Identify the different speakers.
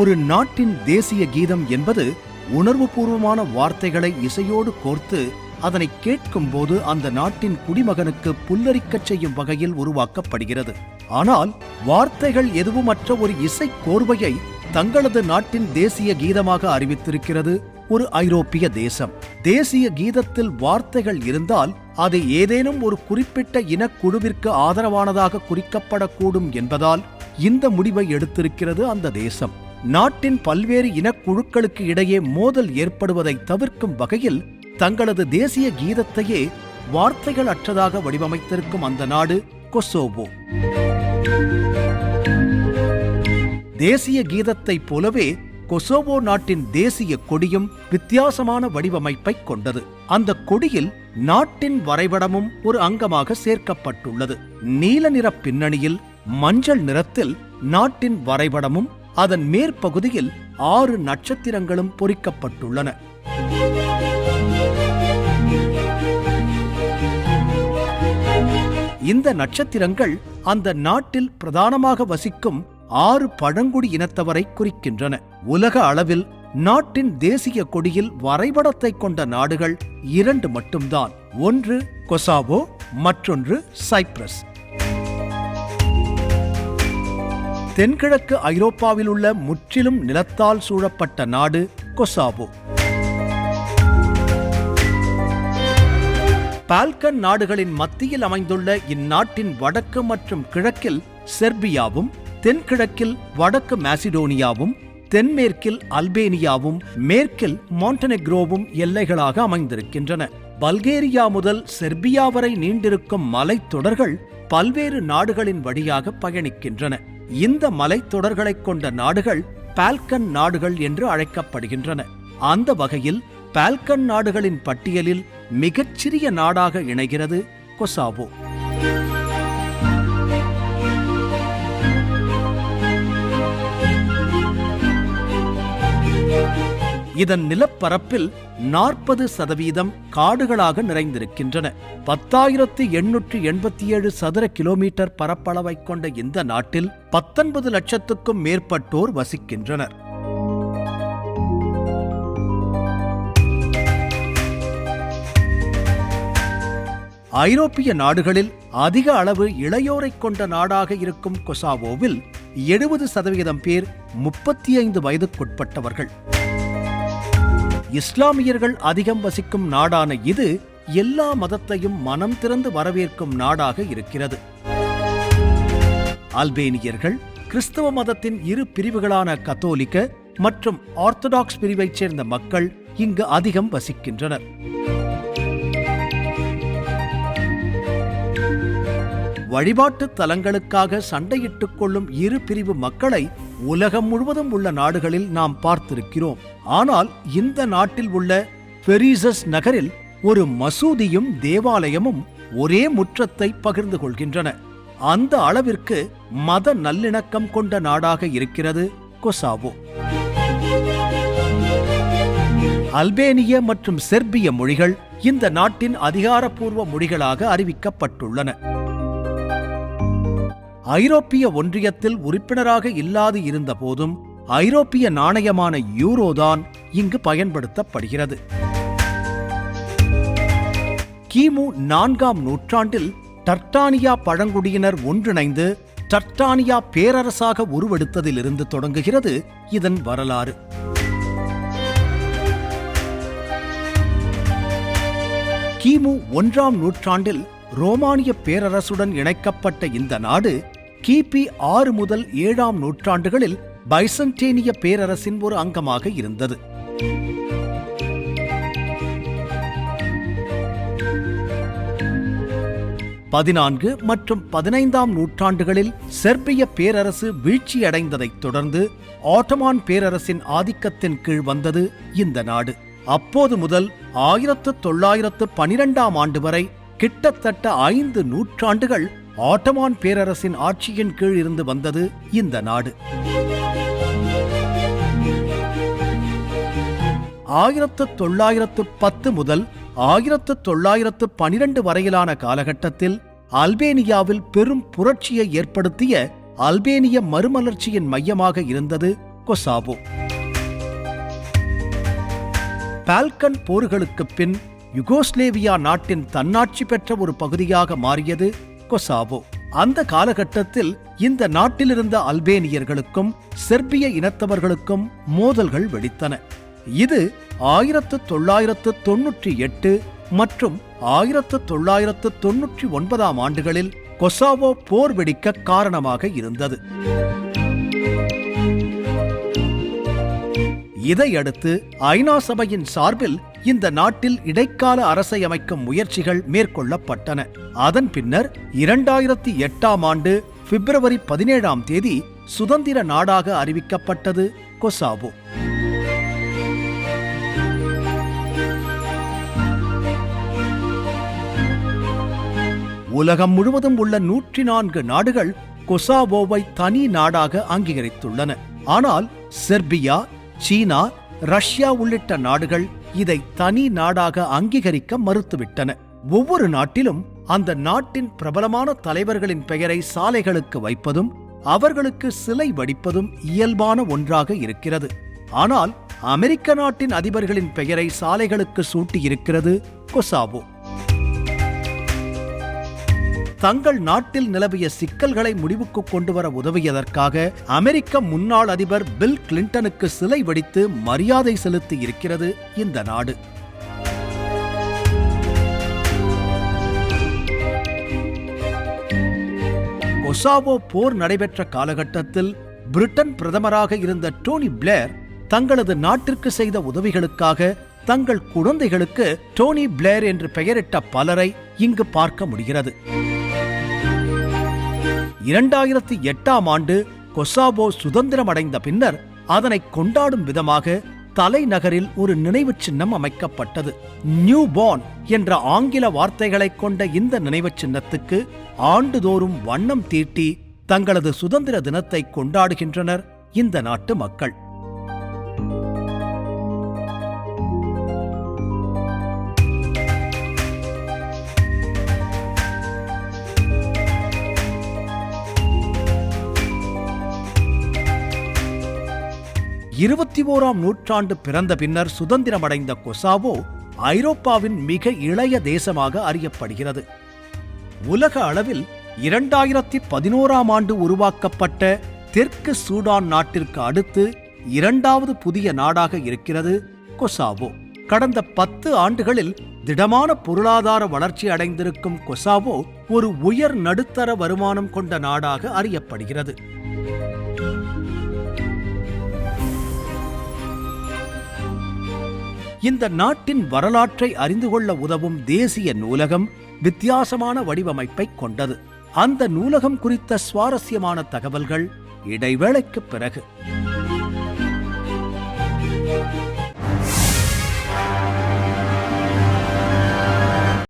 Speaker 1: ஒரு நாட்டின் தேசிய கீதம் என்பது உணர்வுபூர்வமான வார்த்தைகளை இசையோடு கோர்த்து அதனை கேட்கும்போது அந்த நாட்டின் குடிமகனுக்கு புல்லரிக்கச் செய்யும் வகையில் உருவாக்கப்படுகிறது. ஆனால் வார்த்தைகள் எதுவுமற்ற ஒரு இசை கோர்வையை தங்களது நாட்டின் தேசிய கீதமாக அறிவித்திருக்கிறது ஒரு ஐரோப்பிய தேசம். தேசிய கீதத்தில் வார்த்தைகள் இருந்தால் அது ஏதேனும் ஒரு குறிப்பிட்ட இனக்குழுவிற்கு ஆதரவானதாக குறிக்கப்படக்கூடும் என்பதால் இந்த முடிவை எடுத்திருக்கிறது அந்த தேசம். நாட்டின் பல்வேறு இனக்குழுக்களுக்கு இடையே மோதல் ஏற்படுவதை தவிர்க்கும் வகையில் தங்களது தேசிய கீதத்தையே வார்த்தைகள் அற்றதாக வடிவமைத்திருக்கும் அந்த நாடு கொசோவோ. தேசிய கீதத்தைப் போலவே கொசோவோ நாட்டின் தேசிய கொடியும் வித்தியாசமான வடிவமைப்பை கொண்டது. அந்த கொடியில் நாட்டின் வரைபடமும் ஒரு அங்கமாக சேர்க்கப்பட்டுள்ளது. நீல நிற பின்னணியில் மஞ்சள் நிறத்தில் நாட்டின் வரைபடமும் அதன் மேற்பகுதியில் ஆறு நட்சத்திரங்களும் பொறிக்கப்பட்டுள்ளன. இந்த நட்சத்திரங்கள் அந்த நாட்டில் பிரதானமாக வசிக்கும் ஆறு பழங்குடி இனத்தவரை குறிக்கின்றன. உலக அளவில் நாட்டின் தேசிய கொடியில் வரைபடத்தை கொண்ட நாடுகள் இரண்டு மட்டும்தான். ஒன்று கொசாவோ மற்றொன்று சைப்ரஸ். தென்கிழக்கு ஐரோப்பாவில் உள்ள முற்றிலும் நிலத்தால் சூழப்பட்ட நாடு கொசாவோ பால்கன் நாடுகளின் மத்தியில் அமைந்துள்ள இந்நாட்டின் வடக்கு மற்றும் கிழக்கில் செர்பியாவும் தென்கிழக்கில் வடக்கு மாசிடோனியாவும் தென்மேற்கில் அல்பேனியாவும் மேற்கில் மாண்டனெக்ரோவும் எல்லைகளாக அமைந்திருக்கின்றன. பல்கேரியா முதல் செர்பியா வரை நீண்டிருக்கும் மலைத்தொடர்கள் பல்வேறு நாடுகளின் வழியாக பயணிக்கின்றன. இந்த மலைத்தொடர்களைக் கொண்ட நாடுகள் பால்கன் நாடுகள் என்று அழைக்கப்படுகின்றன. அந்த வகையில் பால்கன் நாடுகளின் பட்டியலில் மிகச்சிறிய நாடாக இணைகிறது கொசாவோ. இதன் நிலப்பரப்பில் நாற்பது சதவீதம் காடுகளாக நிறைந்திருக்கின்றன. பத்தாயிரத்து எண்ணூற்று எண்பத்தி ஏழு சதுர கிலோமீட்டர் பரப்பளவை கொண்ட இந்த நாட்டில் பத்தொன்பது லட்சத்துக்கும் மேற்பட்டோர் வசிக்கின்றனர். ஐரோப்பிய நாடுகளில் அதிக அளவு இளையோரை கொண்ட நாடாக இருக்கும் கொசாவோவில் எழுபது சதவீதம் பேர் முப்பத்தி ஐந்து வயதுக்குட்பட்டவர்கள். இஸ்லாமியர்கள் அதிகம் வசிக்கும் நாடான இது எல்லா மதத்தையும் மனம் திறந்து வரவேற்கும் நாடாக இருக்கிறது. அல்பேனியர்கள் கிறிஸ்தவ மதத்தின் இரு பிரிவுகளான கத்தோலிக்க மற்றும் ஆர்த்தடாக்ஸ் பிரிவைச் சேர்ந்த மக்கள் இங்கு அதிகம் வசிக்கின்றனர். வழிபாட்டு தலங்களுக்காக சண்டையிட்டுக் கொள்ளும் இரு பிரிவு மக்களை உலகம் முழுவதும் உள்ள நாடுகளில் நாம் பார்த்திருக்கிறோம். ஆனால் இந்த நாட்டில் உள்ள பெரிசஸ் நகரில் ஒரு மசூதியும் தேவாலயமும் ஒரே முற்றத்தை பகிர்ந்து கொள்கின்றன. அந்த அளவிற்கு மத நல்லிணக்கம் கொண்ட நாடாக இருக்கிறது கொசாவோ. அல்பேனிய மற்றும் செர்பிய மொழிகள் இந்த நாட்டின் அதிகாரப்பூர்வ மொழிகளாக அறிவிக்கப்பட்டுள்ளன. ஐரோப்பிய ஒன்றியத்தில் உறுப்பினராக இல்லாது இருந்த போதும் ஐரோப்பிய நாணயமான யூரோதான் இங்கு பயன்படுத்தப்படுகிறது. கிமு நான்காம் நூற்றாண்டில் டர்டானியா பழங்குடியினர் ஒன்றிணைந்து டர்டானியா பேரரசாக உருவெடுத்ததிலிருந்து தொடங்குகிறது இதன் வரலாறு. கிமு ஒன்றாம் நூற்றாண்டில் ரோமானிய பேரரசுடன் இணைக்கப்பட்ட இந்த நாடு கிபி ஆறு முதல் ஏழாம் நூற்றாண்டுகளில் பைசன்டேனிய பேரரசின் ஒரு அங்கமாக இருந்தது. பதினான்கு மற்றும் பதினைந்தாம் நூற்றாண்டுகளில் செர்பிய பேரரசு வீழ்ச்சியடைந்ததைத் தொடர்ந்து ஆட்டமான் பேரரசின் ஆதிக்கத்தின் கீழ் வந்தது இந்த நாடு. அப்போது முதல் ஆயிரத்து தொள்ளாயிரத்து பனிரெண்டாம் ஆண்டு வரை கிட்டத்தட்ட ஐந்து நூற்றாண்டுகள் ஆட்டமான் பேரரசின் ஆட்சியின் கீழ் இருந்து வந்தது இந்த நாடு. ஆயிரத்து தொள்ளாயிரத்து பத்து முதல் ஆயிரத்து தொள்ளாயிரத்து பனிரெண்டு வரையிலான காலகட்டத்தில் அல்பேனியாவில் பெரும் புரட்சியை ஏற்படுத்திய அல்பேனிய மறுமலர்ச்சியின் மையமாக இருந்தது கொசாவோ பால்கன் போர்களுக்குப் பின் யுகோஸ்லேவியா நாட்டின் தன்னாட்சி பெற்ற ஒரு பகுதியாக மாறியது கொசாவோ. அந்த காலகட்டத்தில் இந்த நாட்டிலிருந்த அல்பேனியர்களுக்கும் செர்பிய இனத்தவர்களுக்கும் மோதல்கள் வெடித்தன. இது ஆயிரத்து தொள்ளாயிரத்து தொன்னூற்றி எட்டு மற்றும் ஆயிரத்து தொள்ளாயிரத்து தொன்னூற்றி ஒன்பதாம் ஆண்டுகளில் கொசாவோ போர் வெடிக்க காரணமாக இருந்தது. இதையடுத்து ஐநா சபையின் சார்பில் இந்த நாட்டில் இடைக்கால அரசை அமைக்கும் முயற்சிகள் மேற்கொள்ளப்பட்டன. அதன் பின்னர் இரண்டாயிரத்தி எட்டாம் ஆண்டு பிப்ரவரி பதினேழாம் தேதி சுதந்திர நாடாக அறிவிக்கப்பட்டது கொசாவோ உலகம் முழுவதும் உள்ள நூற்றி நான்கு நாடுகள் கொசாவோவை தனி நாடாக அங்கீகரித்துள்ளன. ஆனால் செர்பியா சீனா ரஷ்யா உள்ளிட்ட நாடுகள் இதை தனி நாடாக அங்கீகரிக்க மறுத்துவிட்டன. ஒவ்வொரு நாட்டிலும் அந்த நாட்டின் பிரபலமான தலைவர்களின் பெயரை சாலைகளுக்கு வைப்பதும் அவர்களுக்கு சிலை வடிப்பதும் இயல்பான ஒன்றாக இருக்கிறது. ஆனால் அமெரிக்க நாட்டின் அதிபர்களின் பெயரை சாலைகளுக்கு சூட்டியிருக்கிறது கொசாவோ தங்கள் நாட்டில் நிலவிய சிக்கல்களை முடிவுக்கு கொண்டு வர உதவியதற்காக அமெரிக்க முன்னாள் அதிபர் பில் கிளின்டனுக்கு சிலை வடித்து மரியாதை செலுத்தி இருக்கிறது இந்த நாடு. கொசாவோ போர் நடைபெற்ற காலகட்டத்தில் பிரிட்டன் பிரதமராக இருந்த டோனி பிளேர் தங்களது நாட்டிற்கு செய்த உதவிகளுக்காக தங்கள் குழந்தைகளுக்கு டோனி பிளேர் என்று பெயரிட்ட பலரை இங்கு பார்க்க முடிகிறது. இரண்டாயிரத்தி எட்டாம் ஆண்டு கொசாபோ சுதந்திரம் அடைந்த பின்னர் அதனை கொண்டாடும் விதமாக தலைநகரில் ஒரு நினைவுச் சின்னம் அமைக்கப்பட்டது. நியூ பார்ன் என்ற ஆங்கில வார்த்தைகளைக் கொண்ட இந்த நினைவுச் சின்னத்துக்கு ஆண்டுதோறும் வண்ணம் தீட்டி தங்களது சுதந்திர தினத்தை கொண்டாடுகின்றனர் இந்த நாட்டு மக்கள். இருபத்தி ஓராம் நூற்றாண்டு பிறந்த பின்னர் சுதந்திரமடைந்த கொசாவோ ஐரோப்பாவின் மிக இளைய தேசமாக அறியப்படுகிறது. உலக அளவில் இரண்டாயிரத்தி பதினோராம் ஆண்டு உருவாக்கப்பட்ட தெற்கு சூடான் நாட்டிற்கு அடுத்து இரண்டாவது புதிய நாடாக இருக்கிறது கொசாவோ. கடந்த பத்து ஆண்டுகளில் திடமான பொருளாதார வளர்ச்சி அடைந்திருக்கும் கொசாவோ ஒரு உயர் நடுத்தர வருமானம் கொண்ட நாடாக அறியப்படுகிறது. இந்த நாட்டின் வரலாற்றை அறிந்து கொள்ள உதவும் தேசிய நூலகம் வித்தியாசமான வடிவமைப்பை கொண்டது. அந்த நூலகம் குறித்த சுவாரஸ்யமான தகவல்கள் இடைவேளைக்கு பிறகு.